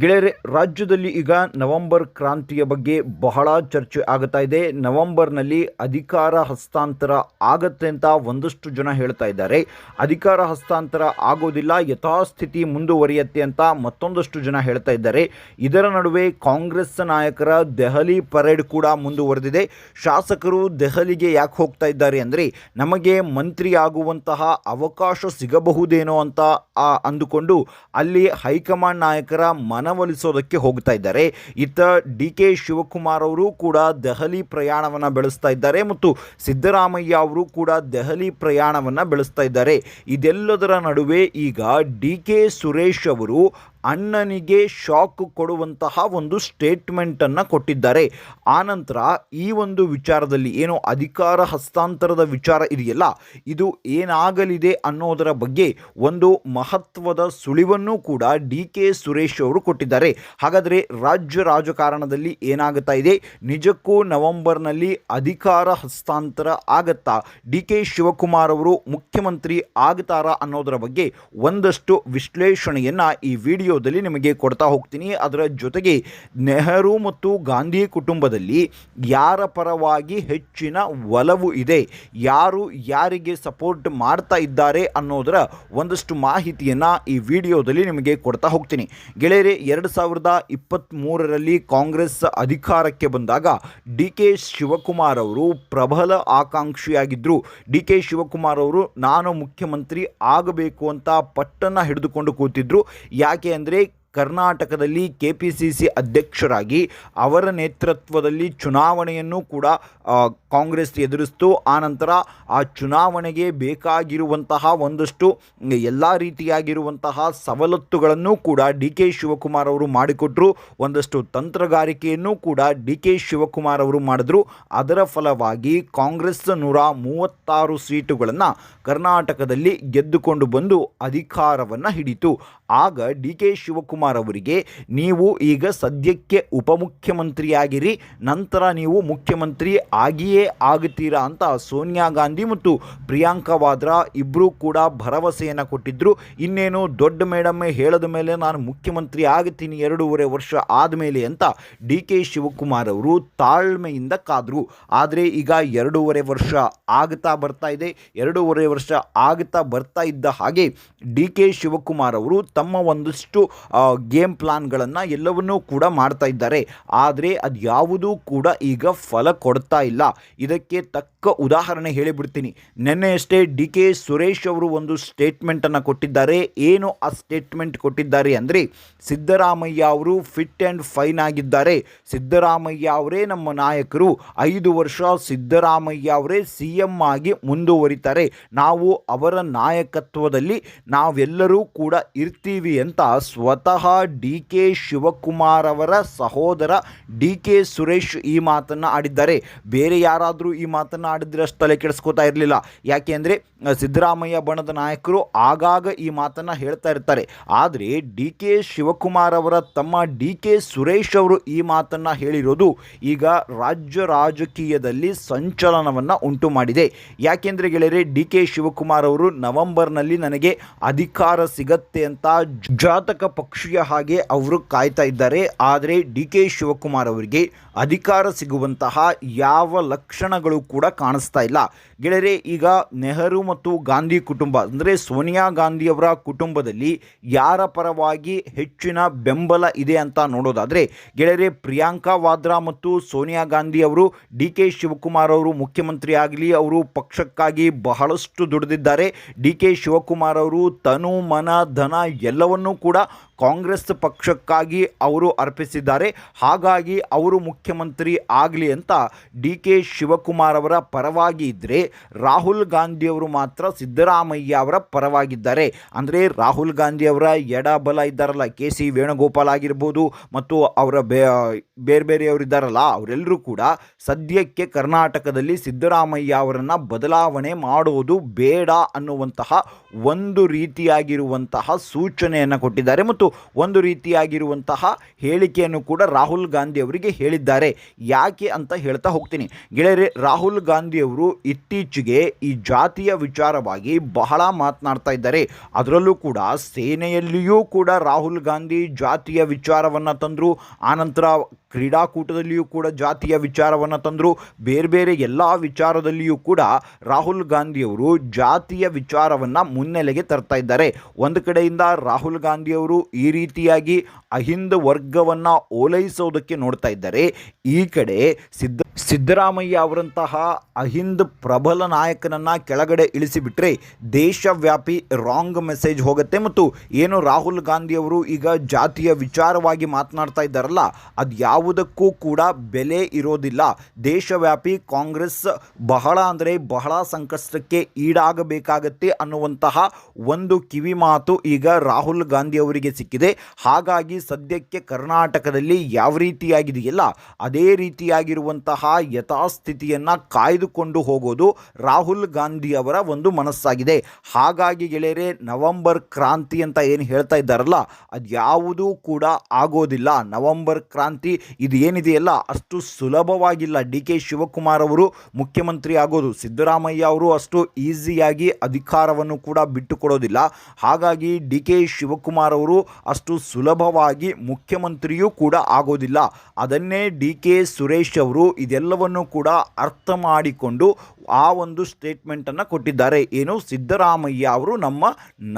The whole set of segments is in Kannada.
ಗೆಳೆಯರೆ, ರಾಜ್ಯದಲ್ಲಿ ಈಗ ನವೆಂಬರ್ ಕ್ರಾಂತಿಯ ಬಗ್ಗೆ ಬಹಳ ಚರ್ಚೆ ಆಗುತ್ತಾ ಇದೆ. ನವೆಂಬರ್ನಲ್ಲಿ ಅಧಿಕಾರ ಹಸ್ತಾಂತರ ಆಗತ್ತೆ ಅಂತ ಒಂದಷ್ಟು ಜನ ಹೇಳ್ತಾ ಇದ್ದಾರೆ. ಅಧಿಕಾರ ಹಸ್ತಾಂತರ ಆಗೋದಿಲ್ಲ, ಯಥಾಸ್ಥಿತಿ ಮುಂದುವರಿಯತ್ತೆ ಅಂತ ಮತ್ತೊಂದಷ್ಟು ಜನ ಹೇಳ್ತಾ ಇದ್ದಾರೆ. ಇದರ ನಡುವೆ ಕಾಂಗ್ರೆಸ್ ನಾಯಕರ ದೆಹಲಿ ಪರೇಡ್ ಕೂಡ ಮುಂದುವರೆದಿದೆ. ಶಾಸಕರು ದೆಹಲಿಗೆ ಯಾಕೆ ಹೋಗ್ತಾ ಇದ್ದಾರೆ ಅಂದರೆ, ನಮಗೆ ಮಂತ್ರಿ ಆಗುವಂತಹ ಅವಕಾಶ ಸಿಗಬಹುದೇನೋ ಅಂತ ಅಂದುಕೊಂಡು ಅಲ್ಲಿ ಹೈಕಮಾಂಡ್ ನಾಯಕರ ಮನವೊಲಿಸೋದಕ್ಕೆ ಹೋಗ್ತಾ ಇದ್ದಾರೆ. ಇತ್ತ ಡಿ ಕೆ ಶಿವಕುಮಾರ್ ಅವರು ಕೂಡ ದೆಹಲಿ ಪ್ರಯಾಣವನ್ನು ಬೆಳೆಸ್ತಾ ಇದ್ದಾರೆ ಮತ್ತು ಸಿದ್ದರಾಮಯ್ಯ ಅವರು ಕೂಡ ದೆಹಲಿ ಪ್ರಯಾಣವನ್ನು ಬೆಳೆಸ್ತಾ ಇದ್ದಾರೆ. ಇದೆಲ್ಲದರ ನಡುವೆ ಈಗ ಡಿ ಕೆ ಸುರೇಶ್ ಅವರು ಅಣ್ಣನಿಗೆ ಶಾಕ್ ಕೊಡುವಂತಹ ಒಂದು ಸ್ಟೇಟ್ಮೆಂಟನ್ನು ಕೊಟ್ಟಿದ್ದಾರೆ. ಆನಂತರ ಈ ಒಂದು ವಿಚಾರದಲ್ಲಿ ಏನು ಅಧಿಕಾರ ಹಸ್ತಾಂತರದ ವಿಚಾರ ಇದೆಯಲ್ಲ, ಇದು ಏನಾಗಲಿದೆ ಅನ್ನೋದರ ಬಗ್ಗೆ ಒಂದು ಮಹತ್ವದ ಸುಳಿವನ್ನು ಕೂಡ ಡಿ ಕೆ ಸುರೇಶ್ ಅವರು ಕೊಟ್ಟಿದ್ದಾರೆ. ಹಾಗಾದರೆ ರಾಜ್ಯ ರಾಜಕಾರಣದಲ್ಲಿ ಏನಾಗುತ್ತಾ ಇದೆ? ನಿಜಕ್ಕೂ ನವೆಂಬರ್ನಲ್ಲಿ ಅಧಿಕಾರ ಹಸ್ತಾಂತರ ಆಗತ್ತಾ? ಡಿ ಕೆ ಶಿವಕುಮಾರ್ ಅವರು ಮುಖ್ಯಮಂತ್ರಿ ಆಗುತ್ತಾರಾ ಅನ್ನೋದರ ಬಗ್ಗೆ ಒಂದಷ್ಟು ವಿಶ್ಲೇಷಣೆಯನ್ನು ಈ ವಿಡಿಯೋದಲ್ಲಿ ನಿಮಗೆ ಕೊಡ್ತಾ ಹೋಗ್ತೀನಿ. ಅದರ ಜೊತೆಗೆ ನೆಹರು ಮತ್ತು ಗಾಂಧಿ ಕುಟುಂಬದಲ್ಲಿ ಯಾರ ಪರವಾಗಿ ಹೆಚ್ಚಿನ ಒಲವು ಇದೆ, ಯಾರು ಯಾರಿಗೆ ಸಪೋರ್ಟ್ ಮಾಡ್ತಾ ಇದ್ದಾರೆ ಅನ್ನೋದರ ಒಂದಷ್ಟು ಮಾಹಿತಿಯನ್ನು ಈ ವಿಡಿಯೋದಲ್ಲಿ ನಿಮಗೆ ಕೊಡ್ತಾ ಹೋಗ್ತೀನಿ. ಗೆಳೆಯರೆ, ಎರಡು ಸಾವಿರದ ಇಪ್ಪತ್ತ್ಮೂರರಲ್ಲಿ ಕಾಂಗ್ರೆಸ್ ಅಧಿಕಾರಕ್ಕೆ ಬಂದಾಗ ಡಿ ಕೆ ಶಿವಕುಮಾರ್ ಅವರು ಪ್ರಬಲ ಆಕಾಂಕ್ಷಿಯಾಗಿದ್ದರು ಡಿ ಕೆ ಶಿವಕುಮಾರ್ ಅವರು, ನಾನು ಮುಖ್ಯಮಂತ್ರಿ ಆಗಬೇಕು ಅಂತ ಪಟ್ಟನ್ನು ಹಿಡಿದುಕೊಂಡು ಕೂತಿದ್ರು. ಯಾಕೆ ಅಂದರೆ ಕರ್ನಾಟಕದಲ್ಲಿ ಕೆ ಪಿ ಸಿ ಸಿ ಅಧ್ಯಕ್ಷರಾಗಿ ಅವರ ನೇತೃತ್ವದಲ್ಲಿ ಚುನಾವಣೆಯನ್ನು ಕೂಡ ಕಾಂಗ್ರೆಸ್ ಎದುರಿಸ್ತು. ಆನಂತರ ಆ ಚುನಾವಣೆಗೆ ಬೇಕಾಗಿರುವಂತಹ ಒಂದಷ್ಟು, ಎಲ್ಲ ರೀತಿಯಾಗಿರುವಂತಹ ಸವಲತ್ತುಗಳನ್ನು ಕೂಡ ಡಿ ಕೆ ಶಿವಕುಮಾರ್ ಅವರು ಮಾಡಿಕೊಟ್ರು. ಒಂದಷ್ಟು ತಂತ್ರಗಾರಿಕೆಯನ್ನು ಕೂಡ ಡಿ ಕೆ ಶಿವಕುಮಾರ್ ಅವರು ಮಾಡಿದ್ರು. ಅದರ ಫಲವಾಗಿ ಕಾಂಗ್ರೆಸ್ ನೂರ ಮೂವತ್ತಾರು ಸೀಟುಗಳನ್ನು ಕರ್ನಾಟಕದಲ್ಲಿ ಗೆದ್ದುಕೊಂಡು ಬಂದು ಅಧಿಕಾರವನ್ನು ಹಿಡಿತು. ಆಗ ಡಿ ಕೆ ಶಿವಕುಮಾರ್ ಅವರಿಗೆ ನೀವು ಈಗ ಸದ್ಯಕ್ಕೆ ಉಪಮುಖ್ಯಮಂತ್ರಿಯಾಗಿರಿ, ನಂತರ ನೀವು ಮುಖ್ಯಮಂತ್ರಿ ಆಗಿಯೇ ಆಗುತ್ತೀರಾ ಅಂತ ಸೋನಿಯಾ ಗಾಂಧಿ ಮತ್ತು ಪ್ರಿಯಾಂಕಾ ವಾದ್ರಾ ಇಬ್ಬರೂ ಕೂಡ ಭರವಸೆಯನ್ನು ಕೊಟ್ಟಿದ್ದರು ಇನ್ನೇನು ದೊಡ್ಡ ಮೇಡಮ್ಮೆ ಹೇಳದ ಮೇಲೆ ನಾನು ಮುಖ್ಯಮಂತ್ರಿ ಆಗುತ್ತೀನಿ ಎರಡೂವರೆ ವರ್ಷ ಆದಮೇಲೆ ಅಂತ ಡಿ ಕೆ ಶಿವಕುಮಾರ್ ಅವರು ತಾಳ್ಮೆಯಿಂದ ಕಾದರು. ಆದರೆ ಈಗ ಎರಡೂವರೆ ವರ್ಷ ಆಗ್ತಾ ಬರ್ತಾ ಇದೆ. ಎರಡೂವರೆ ವರ್ಷ ಆಗ್ತಾ ಬರ್ತಾ ಇದ್ದ ಹಾಗೆ ಡಿ ಕೆ ಶಿವಕುಮಾರ್ ಅವರು ತಮ್ಮ ಒಂದಷ್ಟು ಗೇಮ್ ಪ್ಲಾನ್ಗಳನ್ನು ಎಲ್ಲವನ್ನೂ ಕೂಡ ಮಾಡ್ತಾ ಇದ್ದಾರೆ. ಆದರೆ ಅದು ಯಾವುದೂ ಕೂಡ ಈಗ ಫಲ ಕೊಡ್ತಾ ಇಲ್ಲ. ಇದಕ್ಕೆ ತಕ್ಕ ಉದಾಹರಣೆ ಹೇಳಿಬಿಡ್ತೀನಿ. ನಿನ್ನೆಯಷ್ಟೇ ಡಿ ಕೆ ಸುರೇಶ್ ಅವರು ಒಂದು ಸ್ಟೇಟ್ಮೆಂಟನ್ನು ಕೊಟ್ಟಿದ್ದಾರೆ. ಏನು ಆ ಸ್ಟೇಟ್ಮೆಂಟ್ ಕೊಟ್ಟಿದ್ದಾರೆ ಅಂದರೆ, ಸಿದ್ದರಾಮಯ್ಯ ಅವರು ಫಿಟ್ ಆ್ಯಂಡ್ ಫೈನ್ ಆಗಿದ್ದಾರೆ. ಸಿದ್ದರಾಮಯ್ಯ ಅವರೇ ನಮ್ಮ ನಾಯಕರು. ಐದು ವರ್ಷ ಸಿದ್ದರಾಮಯ್ಯ ಅವರೇ ಸಿ ಎಂ ಆಗಿ ಮುಂದುವರಿತಾರೆ. ನಾವು ಅವರ ನಾಯಕತ್ವದಲ್ಲಿ ನಾವೆಲ್ಲರೂ ಕೂಡ ಇರ್ತೀವಿ ಅಂತ ಸ್ವತಃ ಡಿ ಕೆ ಶಿವಕುಮಾರ್ ಅವರ ಸಹೋದರ ಡಿ ಕೆ ಸುರೇಶ್ ಈ ಮಾತನ್ನು ಆಡಿದ್ದಾರೆ. ಬೇರೆ ಯಾರಾದರೂ ಈ ಮಾತನ್ನು ಆಡಿದ್ರೆ ಅಷ್ಟು ತಲೆ ಕೆಡಿಸ್ಕೋತಾ ಇರಲಿಲ್ಲ. ಯಾಕೆ ಅಂದರೆ, ಸಿದ್ದರಾಮಯ್ಯ ಬಣದ ನಾಯಕರು ಆಗಾಗ ಈ ಮಾತನ್ನು ಹೇಳ್ತಾ ಇರ್ತಾರೆ. ಆದರೆ ಡಿ ಕೆ ಶಿವಕುಮಾರ್ ಅವರ ತಮ್ಮ ಡಿ ಕೆ ಸುರೇಶ್ ಅವರು ಈ ಮಾತನ್ನು ಹೇಳಿರೋದು ಈಗ ರಾಜ್ಯ ರಾಜಕೀಯದಲ್ಲಿ ಸಂಚಲನವನ್ನು ಉಂಟು ಮಾಡಿದೆ. ಯಾಕೆಂದರೆ ಗೆಳೆಯರೆ, ಡಿ ಕೆ ಶಿವಕುಮಾರ್ ಅವರು ನವೆಂಬರ್ನಲ್ಲಿ ನನಗೆ ಅಧಿಕಾರ ಸಿಗತ್ತೆ ಅಂತ ಜಾತಕ ಹಾಗೆ ಅವರು ಕಾಯ್ತಾ ಇದ್ದಾರೆ. ಆದರೆ ಡಿ ಕೆ ಶಿವಕುಮಾರ್ ಅವರಿಗೆ ಅಧಿಕಾರ ಸಿಗುವಂತಹ ಯಾವ ಲಕ್ಷಣಗಳು ಕೂಡ ಕಾಣಿಸ್ತಾ ಇಲ್ಲ. ಗೆಳೆಯರೆ, ಈಗ ನೆಹರು ಮತ್ತು ಗಾಂಧಿ ಕುಟುಂಬ, ಅಂದರೆ ಸೋನಿಯಾ ಗಾಂಧಿಯವರ ಕುಟುಂಬದಲ್ಲಿ ಯಾರ ಪರವಾಗಿ ಹೆಚ್ಚಿನ ಬೆಂಬಲ ಇದೆ ಅಂತ ನೋಡೋದಾದರೆ, ಗೆಳೆಯರೆ, ಪ್ರಿಯಾಂಕಾ ವಾದ್ರಾ ಮತ್ತು ಸೋನಿಯಾ ಗಾಂಧಿ ಅವರು ಡಿ ಕೆ ಶಿವಕುಮಾರ್ ಅವರು ಮುಖ್ಯಮಂತ್ರಿ ಆಗಲಿ, ಅವರು ಪಕ್ಷಕ್ಕಾಗಿ ಬಹಳಷ್ಟು ದುಡಿದಿದ್ದಾರೆ. ಡಿ ಕೆ ಶಿವಕುಮಾರ್ ಅವರು ತನು, ಮನ, ಧನ ಎಲ್ಲವನ್ನೂ ಕೂಡ ಕಾಂಗ್ರೆಸ್ ಪಕ್ಷಕ್ಕಾಗಿ ಅವರು ಅರ್ಪಿಸಿದ್ದಾರೆ. ಹಾಗಾಗಿ ಅವರು ಮುಖ್ಯಮಂತ್ರಿ ಆಗಲಿ ಅಂತ ಡಿ ಕೆ ಶಿವಕುಮಾರ್ ಅವರ ಪರವಾಗಿ ಇದ್ದರೆ ರಾಹುಲ್ ಗಾಂಧಿಯವರು ಮಾತ್ರ ಸಿದ್ದರಾಮಯ್ಯ ಅವರ ಪರವಾಗಿದ್ದಾರೆ. ಅಂದರೆ ರಾಹುಲ್ ಗಾಂಧಿ ಅವರ ಎಡ ಬಲ ಇದ್ದಾರಲ್ಲ, ಕೆ ಸಿ ವೇಣುಗೋಪಾಲ್ ಆಗಿರ್ಬೋದು ಮತ್ತು ಅವರ ಬೇ, ಬೇರೆ ಬೇರೆಯವರು ಇದ್ದಾರಲ್ಲ ಅವರೆಲ್ಲರೂ ಕೂಡ ಸದ್ಯಕ್ಕೆ ಕರ್ನಾಟಕದಲ್ಲಿ ಸಿದ್ದರಾಮಯ್ಯ ಅವರನ್ನು ಬದಲಾವಣೆ ಮಾಡೋದು ಬೇಡ ಅನ್ನುವಂತಹ ಒಂದು ರೀತಿಯಾಗಿರುವಂತಹ ಸೂಚನೆಯನ್ನು ಕೊಟ್ಟಿದ್ದಾರೆ. ಮತ್ತು ಒಂದು ರೀತಿಯಾಗಿರುವಂತಹ ಹೇಳಿಕೆಯನ್ನು ಕೂಡ ರಾಹುಲ್ ಗಾಂಧಿ ಅವರಿಗೆ ಹೇಳಿದ್ದಾರೆ. ಇದ್ದಾರೆ ಯಾಕೆ ಅಂತ ಹೇಳ್ತಾ ಹೋಗ್ತೀನಿ. ಗೆಳೆಯರೆ, ರಾಹುಲ್ ಗಾಂಧಿಯವರು ಇತ್ತೀಚೆಗೆ ಈ ಜಾತಿಯ ವಿಚಾರವಾಗಿ ಬಹಳ ಮಾತನಾಡ್ತಾ ಇದ್ದಾರೆ. ಅದರಲ್ಲೂ ಕೂಡ ಸೇನೆಯಲ್ಲಿಯೂ ಕೂಡ ರಾಹುಲ್ ಗಾಂಧಿ ಜಾತಿಯ ವಿಚಾರವನ್ನು ತಂದರು. ಆನಂತರ ಕ್ರೀಡಾಕೂಟದಲ್ಲಿಯೂ ಕೂಡ ಜಾತಿಯ ವಿಚಾರವನ್ನು ತಂದರು. ಬೇರೆ ಬೇರೆ ಎಲ್ಲ ವಿಚಾರದಲ್ಲಿಯೂ ಕೂಡ ರಾಹುಲ್ ಗಾಂಧಿಯವರು ಜಾತಿಯ ವಿಚಾರವನ್ನು ಮುನ್ನೆಲೆಗೆ ತರ್ತಾ ಇದ್ದಾರೆ. ಒಂದು ಕಡೆಯಿಂದ ರಾಹುಲ್ ಗಾಂಧಿಯವರು ಈ ರೀತಿಯಾಗಿ ಅಹಿಂದ ವರ್ಗವನ್ನು ಓಲೈಸೋದಕ್ಕೆ ನೋಡ್ತಾ ಇದ್ದಾರೆ. ಈ ಕಡೆ ಸಿದ್ದ ಸಿದ್ದರಾಮಯ್ಯ ಅವರಂತಹ ಅಹಿಂದ್ ಪ್ರಬಲ ನಾಯಕನನ್ನು ಕೆಳಗಡೆ ಇಳಿಸಿಬಿಟ್ರೆ ದೇಶವ್ಯಾಪಿ ರಾಂಗ್ ಮೆಸೇಜ್ ಹೋಗುತ್ತೆ ಮತ್ತು ಏನು ರಾಹುಲ್ ಗಾಂಧಿಯವರು ಈಗ ಜಾತಿಯ ವಿಚಾರವಾಗಿ ಮಾತನಾಡ್ತಾ ಇದ್ದಾರಲ್ಲ, ಅದು ಯಾವುದಕ್ಕೂ ಕೂಡ ಬೆಲೆ ಇರೋದಿಲ್ಲ. ದೇಶವ್ಯಾಪಿ ಕಾಂಗ್ರೆಸ್ ಬಹಳ ಅಂದರೆ ಬಹಳ ಸಂಕಷ್ಟಕ್ಕೆ ಈಡಾಗಬೇಕಾಗತ್ತೆ ಅನ್ನುವಂತಹ ಒಂದು ಕಿವಿ ಮಾತು ಈಗ ರಾಹುಲ್ ಗಾಂಧಿ ಅವರಿಗೆ ಸಿಕ್ಕಿದೆ. ಹಾಗಾಗಿ ಸದ್ಯಕ್ಕೆ ಕರ್ನಾಟಕದಲ್ಲಿ ಯಾವ ರೀತಿಯಾಗಿದೆಯಲ್ಲ ಅದೇ ರೀತಿಯಾಗಿರುವಂತಹ ಯಥಾಸ್ಥಿತಿಯನ್ನು ಕಾಯ್ದುಕೊಂಡು ಹೋಗೋದು ರಾಹುಲ್ ಗಾಂಧಿ ಅವರ ಒಂದು ಮನಸ್ಸಾಗಿದೆ. ಹಾಗಾಗಿ ಗೆಳೆಯರೆ, ನವೆಂಬರ್ ಕ್ರಾಂತಿ ಅಂತ ಏನು ಹೇಳ್ತಾ ಇದ್ದಾರಲ್ಲ, ಅದು ಯಾವುದೂ ಕೂಡ ಆಗೋದಿಲ್ಲ. ನವೆಂಬರ್ ಕ್ರಾಂತಿ ಇದು ಏನಿದೆಯಲ್ಲ, ಅಷ್ಟು ಸುಲಭವಾಗಿಲ್ಲ. ಡಿ ಕೆ ಶಿವಕುಮಾರ್ ಅವರು ಮುಖ್ಯಮಂತ್ರಿ ಆಗೋದು, ಸಿದ್ದರಾಮಯ್ಯ ಅವರು ಅಷ್ಟು ಈಸಿಯಾಗಿ ಅಧಿಕಾರವನ್ನು ಕೂಡ ಬಿಟ್ಟುಕೊಡೋದಿಲ್ಲ. ಹಾಗಾಗಿ ಡಿ ಕೆ ಶಿವಕುಮಾರ್ ಅವರು ಅಷ್ಟು ಸುಲಭವಾಗಿ ಮುಖ್ಯಮಂತ್ರಿಯೂ ಕೂಡ ಆಗೋದಿಲ್ಲ. ಅದನ್ನೇ ಡಿ ಕೆ ಸುರೇಶ್ ಅವರು ಇದೆಲ್ಲವನ್ನು ಕೂಡ ಅರ್ಥ ಮಾಡಿಕೊಂಡು ಆ ಒಂದು ಸ್ಟೇಟ್ಮೆಂಟನ್ನು ಕೊಟ್ಟಿದ್ದಾರೆ. ಏನು ಸಿದ್ದರಾಮಯ್ಯ ಅವರು ನಮ್ಮ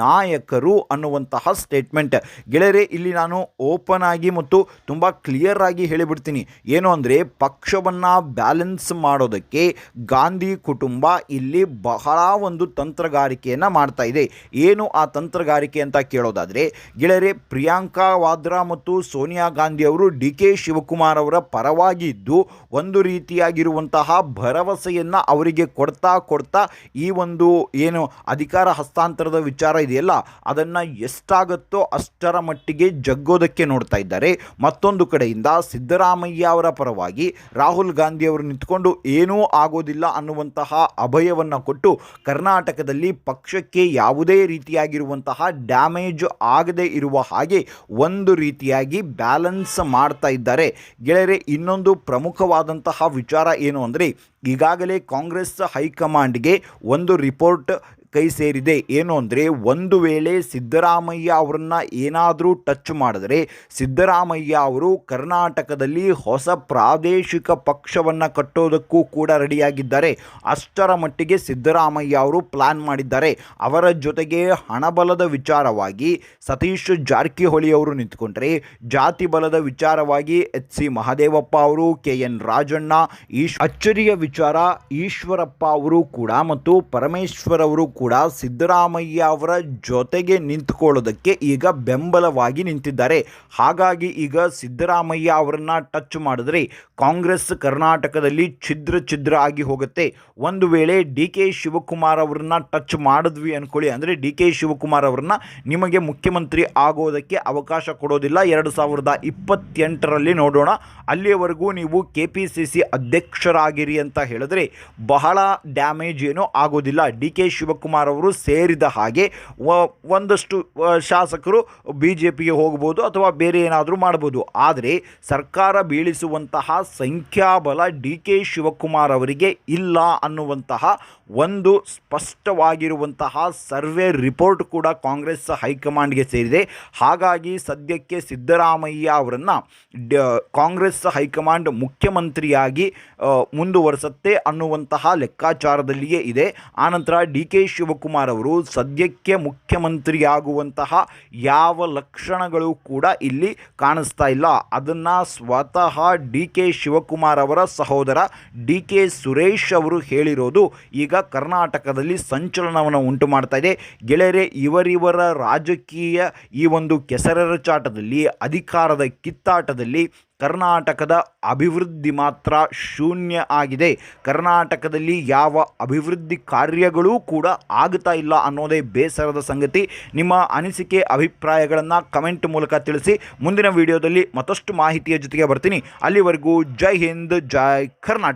ನಾಯಕರು ಅನ್ನುವಂತಹ ಸ್ಟೇಟ್ಮೆಂಟ್. ಗೆಳೆಯರೆ, ಇಲ್ಲಿ ನಾನು ಓಪನ್ ಆಗಿ ಮತ್ತು ತುಂಬ ಕ್ಲಿಯರ್ ಆಗಿ ಹೇಳಿಬಿಡ್ತೀನಿ. ಏನು ಅಂದರೆ, ಪಕ್ಷವನ್ನು ಬ್ಯಾಲೆನ್ಸ್ ಮಾಡೋದಕ್ಕೆ ಗಾಂಧಿ ಕುಟುಂಬ ಇಲ್ಲಿ ಬಹಳ ಒಂದು ತಂತ್ರಗಾರಿಕೆಯನ್ನು ಮಾಡ್ತಾ ಇದೆ. ಏನು ಆ ತಂತ್ರಗಾರಿಕೆ ಅಂತ ಕೇಳೋದಾದರೆ, ಗೆಳೆಯರೆ, ಪ್ರಿಯಾಂಕಾ ವಾದ್ರಾ ಮತ್ತು ಸೋನಿಯಾ ಗಾಂಧಿ ಅವರು ಡಿ ಕೆ ಶಿವಕುಮಾರ್ ಅವರ ಪರವಾಗಿ ಇದ್ದು ಒಂದು ರೀತಿಯಾಗಿರುವಂತಹ ಭರವಸೆಯನ್ನು ಅವರಿಗೆ ಕೊಡ್ತಾ ಕೊಡ್ತಾ ಈ ಒಂದು ಏನು ಅಧಿಕಾರ ಹಸ್ತಾಂತರದ ವಿಚಾರ ಇದೆಯಲ್ಲ, ಅದನ್ನು ಎಷ್ಟಾಗುತ್ತೋ ಅಷ್ಟರ ಮಟ್ಟಿಗೆ ಜಗ್ಗೋದಕ್ಕೆ ನೋಡ್ತಾ ಇದ್ದಾರೆ. ಮತ್ತೊಂದು ಕಡೆಯಿಂದ ಸಿದ್ದರಾಮಯ್ಯ ಅವರ ಪರವಾಗಿ ರಾಹುಲ್ ಗಾಂಧಿ ಅವರು ನಿಂತ್ಕೊಂಡು ಏನೂ ಆಗೋದಿಲ್ಲ ಅನ್ನುವಂತಹ ಅಭಯವನ್ನು ಕೊಟ್ಟು ಕರ್ನಾಟಕದಲ್ಲಿ ಪಕ್ಷಕ್ಕೆ ಯಾವುದೇ ರೀತಿಯಾಗಿರುವಂತಹ ಡ್ಯಾಮೇಜ್ ಆಗದೇ ಇರುವ ಹಾಗೆ ಒಂದು ರೀತಿಯಾಗಿ ಬ್ಯಾಲೆನ್ಸ್ ಮಾಡ್ತಾ ಇದ್ದಾರೆ. ಗೆಳೆಯರೆ ಇನ್ನೊಂದು ಪ್ರಮುಖವಾದಂತಹ ವಿಚಾರ ಏನು ಅಂದರೆ ಈಗಾಗಲೇ ಕಾಂಗ್ರೆಸ್ ಹೈಕಮಾಂಡ್ಗೆ ಒಂದು ರಿಪೋರ್ಟ್ ಕೈ ಸೇರಿದೆ. ಏನು ಅಂದರೆ, ಒಂದು ವೇಳೆ ಸಿದ್ದರಾಮಯ್ಯ ಅವರನ್ನು ಏನಾದರೂ ಟಚ್ ಮಾಡಿದ್ರೆ, ಸಿದ್ದರಾಮಯ್ಯ ಅವರು ಕರ್ನಾಟಕದಲ್ಲಿ ಹೊಸ ಪ್ರಾದೇಶಿಕ ಪಕ್ಷವನ್ನು ಕಟ್ಟೋದಕ್ಕೂ ಕೂಡ ರೆಡಿಯಾಗಿದ್ದಾರೆ. ಅಷ್ಟರ ಮಟ್ಟಿಗೆ ಸಿದ್ದರಾಮಯ್ಯ ಅವರು ಪ್ಲಾನ್ ಮಾಡಿದ್ದಾರೆ. ಅವರ ಜೊತೆಗೆ ಹಣಬಲದ ವಿಚಾರವಾಗಿ ಸತೀಶ್ ಜಾರಕಿಹೊಳಿ ಅವರು ನಿಂತ್ಕೊಂಡ್ರೆ, ಜಾತಿ ಬಲದ ವಿಚಾರವಾಗಿ ಎಚ್ ಸಿ ಮಹದೇವಪ್ಪ ಅವರು, ಕೆ ಎನ್ ರಾಜಣ್ಣ, ಈಶ್ ಅಚ್ಚರಿಯ ವಿಚಾರ ಈಶ್ವರಪ್ಪ ಅವರು ಕೂಡ ಮತ್ತು ಪರಮೇಶ್ವರ್ ಅವರು ಕೂಡ ಸಿದ್ದರಾಮಯ್ಯ ಅವರ ಜೊತೆಗೆ ನಿಂತುಕೊಳ್ಳೋದಕ್ಕೆ ಈಗ ಬೆಂಬಲವಾಗಿ ನಿಂತಿದ್ದಾರೆ. ಹಾಗಾಗಿ ಈಗ ಸಿದ್ದರಾಮಯ್ಯ ಅವರನ್ನು ಟಚ್ ಮಾಡಿದ್ರೆ ಕಾಂಗ್ರೆಸ್ ಕರ್ನಾಟಕದಲ್ಲಿ ಛಿದ್ರ ಛಿದ್ರ ಆಗಿ ಹೋಗುತ್ತೆ. ಒಂದು ವೇಳೆ ಡಿ ಕೆ ಶಿವಕುಮಾರ್ ಅವರನ್ನ ಟಚ್ ಮಾಡಿದ್ವಿ ಅಂದ್ಕೊಳ್ಳಿ ಅಂದರೆ ಡಿ ಕೆ ಶಿವಕುಮಾರ್ ಅವರನ್ನ ನಿಮಗೆ ಮುಖ್ಯಮಂತ್ರಿ ಆಗೋದಕ್ಕೆ ಅವಕಾಶ ಕೊಡೋದಿಲ್ಲ. ಎರಡು ಸಾವಿರದ ಇಪ್ಪತ್ತೆಂಟರಲ್ಲಿ ನೋಡೋಣ. ಅಲ್ಲಿಯವರೆಗೂ ನೀವು ಕೆ ಪಿ ಸಿ ಸಿ ಅಧ್ಯಕ್ಷರಾಗಿರಿ ಅಂತ ಹೇಳಿದ್ರೆ ಬಹಳ ಡ್ಯಾಮೇಜ್ ಏನೂ ಆಗೋದಿಲ್ಲ. ಡಿ ಕೆ ಶಿವಕುಮಾರ್ ಅವರು ಸೇರಿದ ಹಾಗೆ ಒಂದಷ್ಟು ಶಾಸಕರು ಬಿ ಜೆ ಪಿಗೆ ಹೋಗ್ಬೋದು ಅಥವಾ ಬೇರೆ ಏನಾದರೂ ಮಾಡ್ಬೋದು. ಆದರೆ ಸರ್ಕಾರ ಬೀಳಿಸುವಂತಹ ಸಂಖ್ಯಾಬಲ ಡಿ ಕೆ ಶಿವಕುಮಾರ್ ಅವರಿಗೆ ಇಲ್ಲ ಅನ್ನುವಂತಹ ಒಂದು ಸ್ಪಷ್ಟವಾಗಿರುವಂತಹ ಸರ್ವೆ ರಿಪೋರ್ಟ್ ಕೂಡ ಕಾಂಗ್ರೆಸ್ ಹೈಕಮಾಂಡ್ಗೆ ಸೇರಿದೆ. ಹಾಗಾಗಿ ಸದ್ಯಕ್ಕೆ ಸಿದ್ದರಾಮಯ್ಯ ಅವರನ್ನು ಕಾಂಗ್ರೆಸ್ ಹೈಕಮಾಂಡ್ ಮುಖ್ಯಮಂತ್ರಿಯಾಗಿ ಮುಂದುವರೆಸುತ್ತೆ ಅನ್ನುವಂತಹ ಲೆಕ್ಕಾಚಾರದಲ್ಲಿಯೇ ಇದೆ. ಆನಂತರ ಡಿ ಕೆ ಶಿವಕುಮಾರ್ ಅವರು ಸದ್ಯಕ್ಕೆ ಮುಖ್ಯಮಂತ್ರಿಯಾಗುವಂತಹ ಯಾವ ಲಕ್ಷಣಗಳು ಕೂಡ ಇಲ್ಲಿ ಕಾಣಿಸ್ತಾ ಇಲ್ಲ. ಅದನ್ನು ಸ್ವತಃ ಡಿ ಕೆ ಶಿವಕುಮಾರ್ ಅವರ ಸಹೋದರ ಡಿ ಕೆ ಸುರೇಶ್ ಅವರು ಹೇಳಿರೋದು. ಈಗ ಕರ್ನಾಟಕದಲ್ಲಿ ಸಂಚಲನವನ್ನು ಉಂಟು ಮಾಡ್ತಾ ಇದೆ. ಗೆಳೆಯರೆ, ಇವರಿವರ ರಾಜಕೀಯ ಈ ಒಂದು ಕೆಸರರ ಚಾಟದಲ್ಲಿ, ಅಧಿಕಾರದ ಕಿತ್ತಾಟದಲ್ಲಿ ಕರ್ನಾಟಕದ ಅಭಿವೃದ್ಧಿ ಮಾತ್ರ ಶೂನ್ಯ ಆಗಿದೆ. ಕರ್ನಾಟಕದಲ್ಲಿ ಯಾವ ಅಭಿವೃದ್ಧಿ ಕಾರ್ಯಗಳೂ ಕೂಡ ಆಗ್ತಾ ಇಲ್ಲ ಅನ್ನೋದೇ ಬೇಸರದ ಸಂಗತಿ. ನಿಮ್ಮ ಅನಿಸಿಕೆ, ಅಭಿಪ್ರಾಯಗಳನ್ನು ಕಮೆಂಟ್ ಮೂಲಕ ತಿಳಿಸಿ. ಮುಂದಿನ ವಿಡಿಯೋದಲ್ಲಿ ಮತ್ತಷ್ಟು ಮಾಹಿತಿಯ ಜೊತೆಗೆ ಬರ್ತೀನಿ. ಅಲ್ಲಿವರೆಗೂ ಜೈ ಹಿಂದ್, ಜೈ ಕರ್ನಾಟಕ.